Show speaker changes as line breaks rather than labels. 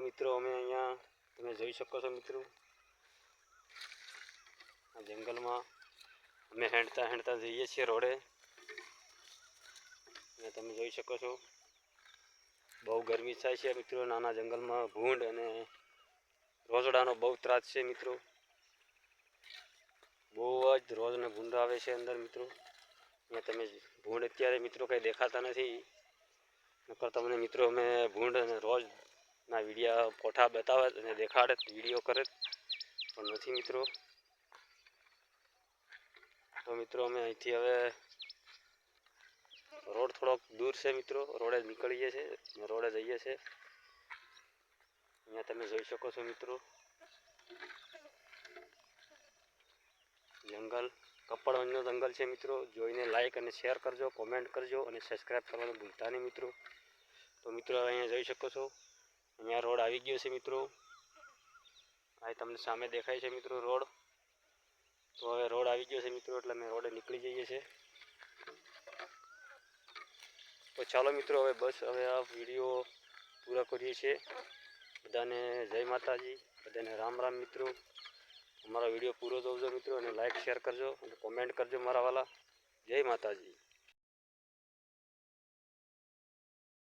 મિત્રો, અમે અહીંયા, તમે જોઈ શકો છો મિત્રો. આ જંગલમાં અમે હેંડતા હેંડતા જઈએ છીએ રોડે. અને તમે જોઈ શકો છો, બહુ ગરમી થાય છે મિત્રો, નાના જંગલમાં ભૂંડ અને રોજડાનો બહુ ત્રાસ છે મિત્રો. બહુ જ રોજને ભૂંડ આવે છે અંદર મિત્રો. અહીંયા તમે ભૂંડ અત્યારે મિત્રો કંઈ દેખાતા નથી. નકર તમને મિત્રો અમે ભૂંડ અને રોજના વિડીયા ફોટા બતાવે અને દેખાડે, વીડિયો કરે. પણ નથી મિત્રો. તો મિત્રો અમે અહીંથી હવે રોડ થોડોક દૂર છે મિત્રો. રોડે નીકળીએ છીએ રોડે જઈએ છીએ. અહીંયા તમે જોઈ શકો છો મિત્રો. જંગલ, કપડવંજનો જંગલ છે મિત્રો. જોઈને લાઇક અને શેર કરજો કોમેન્ટ કરજો અને સબસ્ક્રાઈબ કરવાનું ભૂલતા નહીં મિત્રો. તો મિત્રો અહીંયા જોઈ શકો છો. અહીંયા રોડ આવી ગયો છે મિત્રો. આ તમને સામે દેખાય છે મિત્રો રોડ. તો હવે રોડ આવી ગયો છે મિત્રો, એટલે અમે રોડે નીકળી જઈએ છીએ. તો ચાલો મિત્રો, હવે બસ હવે આ વીડિયો પૂરો કરીએ છીએ. બધાને જય માતાજી, બધાને રામ રામ મિત્રો. અમારો વીડિયો પૂરો જોજો મિત્રો, અને લાઈક શેર કરજો, અને કોમેન્ટ કરજો મારા વાલા. જય માતાજી.